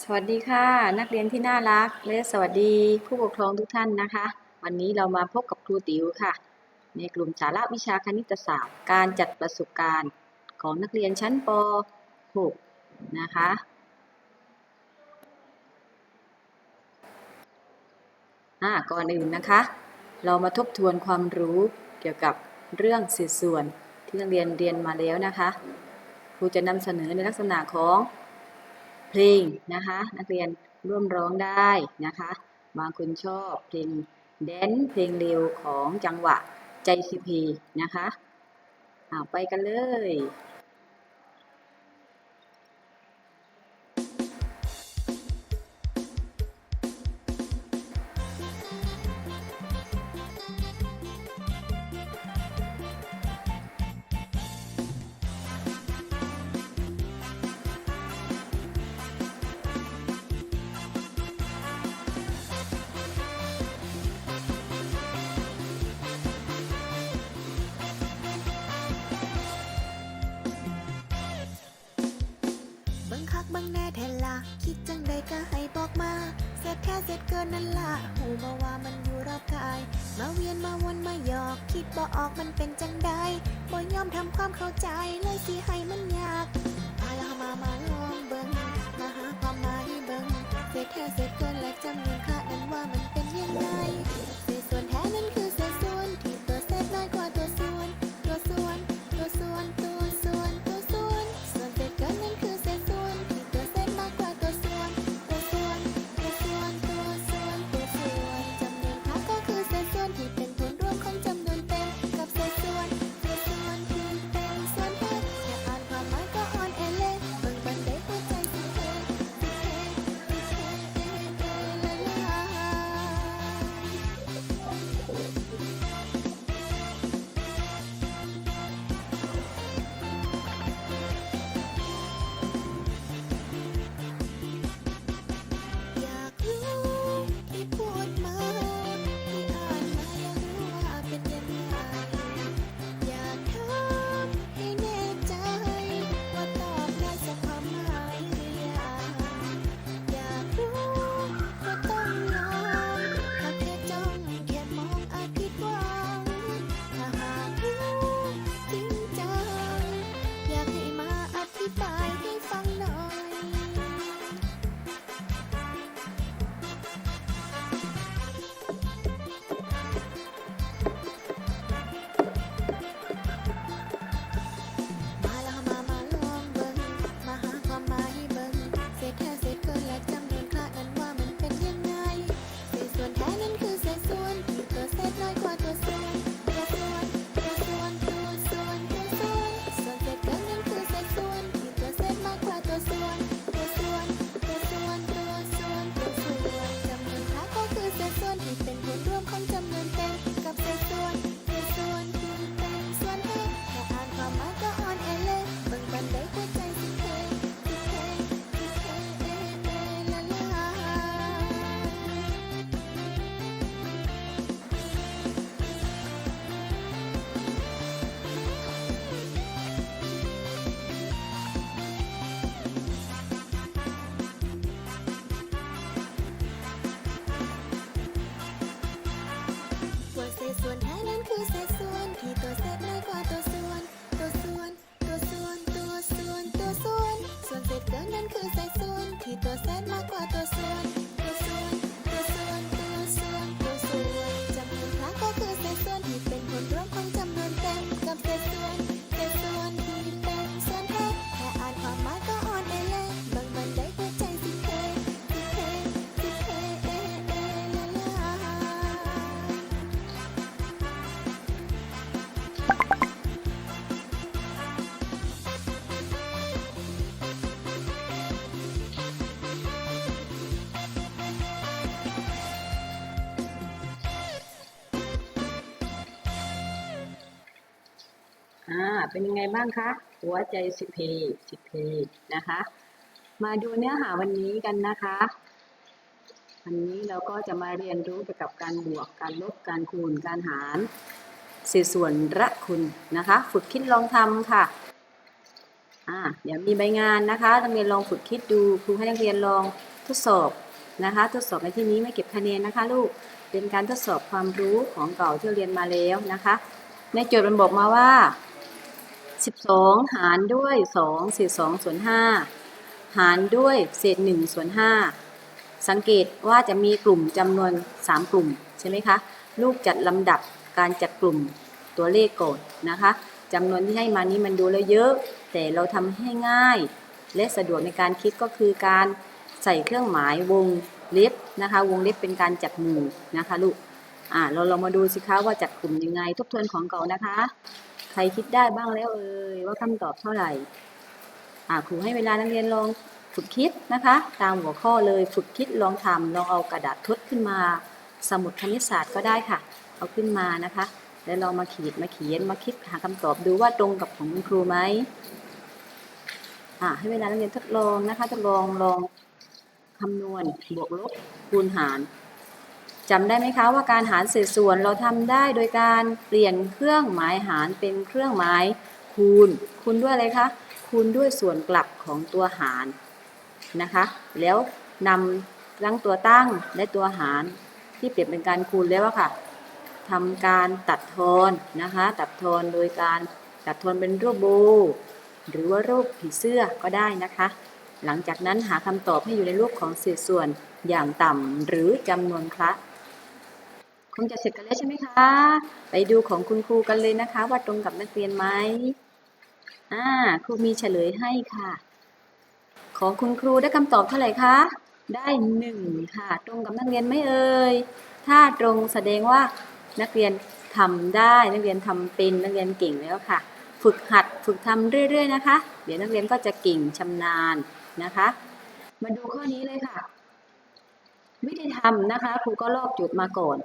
สวัสดีค่ะ นักเรียนที่น่ารัก และสวัสดีผู้ปกครองทุกท่านนะคะ วันนี้เรามาพบกับครูติ๋วค่ะ ในกลุ่มสาระวิชาคณิตศาสตร์ การจัดประสบการณ์ของนักเรียนชั้นป .6 นะคะ ก่อนอื่นนะคะ เรามาทบทวนความรู้เกี่ยวกับเรื่องเศษส่วนที่นักเรียนเรียนมาแล้วนะคะ ครูจะนำเสนอในลักษณะของ ลงนะคะ นักเรียนร่วมร้องได้นะคะ บางคนชอบเพลงแดนเพลงเร็วของจังหวะใจสิพีนะคะอ่าไปกันเลย อออกมันเป็นจังใดบ่ยอมทำความเข้าใจเลยสิให้มันยาก เป็นยังไงบ้างคะหัวใจสิเพสิเพนะคะ มาดูเนื้อหาวันนี้กันนะคะวันนี้เราก็จะมาเรียนรู้เกี่ยวกับการบวกการลบการคูณการหารเศษส่วนระคุณนะคะ ฝึกคิดลองทำค่ะอ่าเดี๋ยวมีใบงานนะคะนักเรียนลองฝึกคิดดูครูให้นักเรียนลองทดสอบนะคะ ทดสอบในที่นี้ไม่เก็บคะแนนนะคะ ลูกเป็นการทดสอบความรู้ของเก่าที่เรียนมาแล้วนะคะ ในโจทย์มันบอกมาว่า 12 หารด้วย 2 เศษ 2 ส่วน 5 หารด้วยเศษ 1 ส่วน 5 สังเกตว่าจะมีกลุ่มจำนวน 3 กลุ่ม ใช่ไหมคะ ลูกจัดลำดับการจัดกลุ่มตัวเลขก่อนนะคะจำนวนที่ให้มานี้มันดูแล้วเยอะ แต่เราทำให้ง่าย และสะดวกในการคิดก็คือการใส่เครื่องหมายวงเล็บนะคะ วงเล็บเป็นการจัดหมู่นะคะลูกอ่าเราลองมาดูสิคะว่าจัดกลุ่มยังไงทบทวนของเก่านะคะ ครคิดได้บ้างแล้วเอ่ยว่าคำตอบเท่าไหร่อ่าครูให้เวลานักเรียนลองฝึกคิดนะคะ ตามหัวข้อเลยฝึกคิดลองทำลองเอากระดาษทดขึ้นมา สมุดคณิตศาสตร์ก็ได้ค่ะ เอาขึ้นมานะคะ แล้วลองมาขีดมาเขียนมาคิดหาคำตอบดูว่าตรงกับของคุณครูไหมอ่าให้เวลานักเรียนทดลองนะคะทดลองลองคำนวณบวกลบคูณหาร จำได้ไหมคะว่าการหารเศษส่วนเราทำได้โดยการเปลี่ยนเครื่องหมายหารเป็นเครื่องหมายคูณ คูณด้วยอะไรคะ คูณด้วยส่วนกลับของตัวหารนะคะ แล้วนำทั้งตัวตั้งและตัวหารที่เปลี่ยนเป็นการคูณแล้วค่ะทำการตัดทอนนะคะ ตัดทอนโดยการตัดทอนเป็นรูปโบ หรือว่ารูปผีเสื้อก็ได้นะคะ หลังจากนั้นหาคำตอบให้อยู่ในรูปของเศษส่วนอย่างต่ำหรือจำนวนคละ คงจะเสร็จกันแล้วใช่ไหมคะ ไปดูของคุณครูกันเลยนะคะ ว่าตรงกับนักเรียนไหมอ่าครูมีเฉลยให้ค่ะ ของคุณครูได้คำตอบเท่าไหร่คะ ได้หนึ่งค่ะ ตรงกับนักเรียนไหม่เอ่ย ถ้าตรงแสดงว่านักเรียนทำได้นักเรียนทำเป็นนักเรียนเก่งแล้วค่ะ ฝึกหัดฝึกทำเรื่อย ๆ นะคะ เดี๋ยวนักเรียนก็จะเก่งชำนาญนะคะ มาดูข้อนี้เลยค่ะ วิธีทำนะคะครูก็ลอกจุดมาก่อน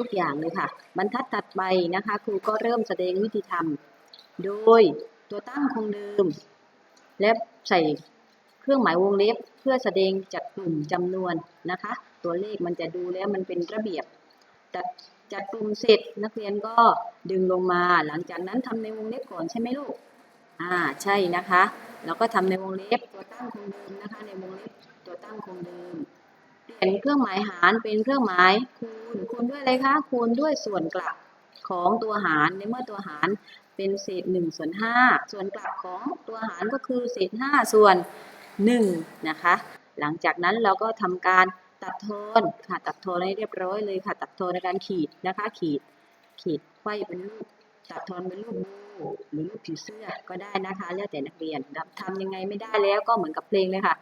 ทุกอย่างเลยค่ะ บรรทัดตัดไปนะคะ ครูก็เริ่มแสดงวิธีทำโดยตัวตั้งคงเดิม และใส่เครื่องหมายวงเล็บเพื่อแสดงจัดกลุ่มจำนวนนะคะ ตัวเลขมันจะดูแล้วมันเป็นระเบียบจัดจัดกลุ่มเสร็จนักเรียนก็ดึงลงมา หลังจากนั้นทำในวงเล็บก่อนใช่ไหมลูกอ่าใช่นะคะ แล้วก็ทำในวงเล็บตัวตั้งคงเดิมนะคะ ในวงเล็บตัวตั้งคงเดิม เปลี่ยนเครื่องหมายหารเป็นเครื่องหมายคูณคูณด้วยอะไรคะคูณด้วยส่วนกลับของตัวหารในเมื่อตัวหารเป็นเศษ1ส่วน5ส่วนกลับของตัวหารก็คือเศษ5ส่วน1นะคะหลังจากนั้นเราก็ทำการตัดทอนค่ะตัดทอนให้เรียบร้อยเลยค่ะ ตัดทอนในการขีดนะคะขีด ขีดไขว้เป็นรูปตัดทอนเป็นรูปโบหรือรูปผีเสื้อก็ได้นะคะ แล้วแต่นักเรียนทำยังไงไม่ได้แล้วก็เหมือนกับเพลงเลยค่ะ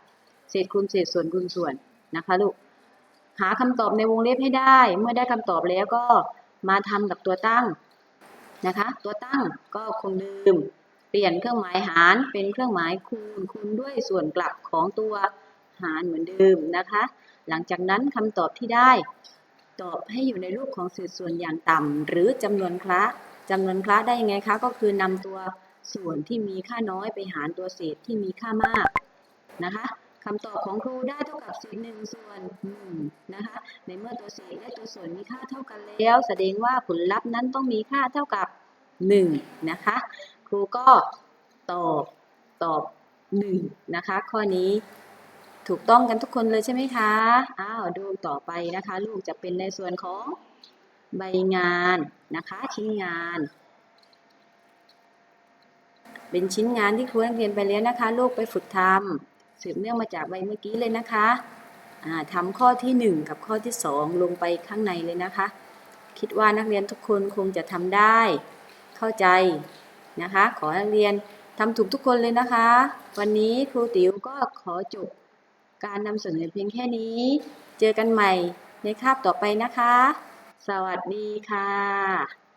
เศษคูณเศษส่วนคูณส่วนนะคะลูก หาคำตอบในวงเล็บให้ได้ เมื่อได้คำตอบแล้วก็มาทำกับตัวตั้งนะคะ ตัวตั้งก็คงเดิมเปลี่ยนเครื่องหมายหารเป็นเครื่องหมายคูณคูณด้วยส่วนกลับของตัวหารเหมือนเดิมนะคะ หลังจากนั้นคำตอบที่ได้ ตอบให้อยู่ในรูปของเศษส่วนอย่างต่ำหรือจำนวนคละจำนวนคละได้ยังไงคะ ก็คือนำตัวส่วนที่มีค่าน้อยไปหารตัวเศษที่มีค่ามากนะคะ คำตอบของครูได้เท่ากับเศษหนึ่งส่วนหนึ่งนะคะ ในเมื่อตัวเศษและตัวส่วนมีค่าเท่ากันแล้ว แสดงว่าผลลัพธ์นั้นต้องมีค่าเท่ากับหนึ่งนะคะ ครูก็ตอบตอบหนึ่งนะคะ ข้อนี้ถูกต้องกันทุกคนเลยใช่ไหมคะ อ้าวดูต่อไปนะคะ ลูกจะเป็นในส่วนของใบงานนะคะ ชิ้นงาน เป็นชิ้นงานที่ครูนักเรียนไปแล้วนะคะ ลูกไปฝึกทำ สืบเนื่องมาจากใบเมื่อกี้เลยนะคะอ่าทำข้อที่ 1 กับข้อที่ 2 ลงไปข้างในเลยนะคะ คิดว่านักเรียนทุกคนคงจะทำได้ เข้าใจนะคะ ขอให้นักเรียนทำถูกทุกคนเลยนะคะ วันนี้ครูติ๋วก็ขอจบการนำเสนอเพียงแค่นี้ เจอกันใหม่ในคาบต่อไปนะคะ สวัสดีค่ะ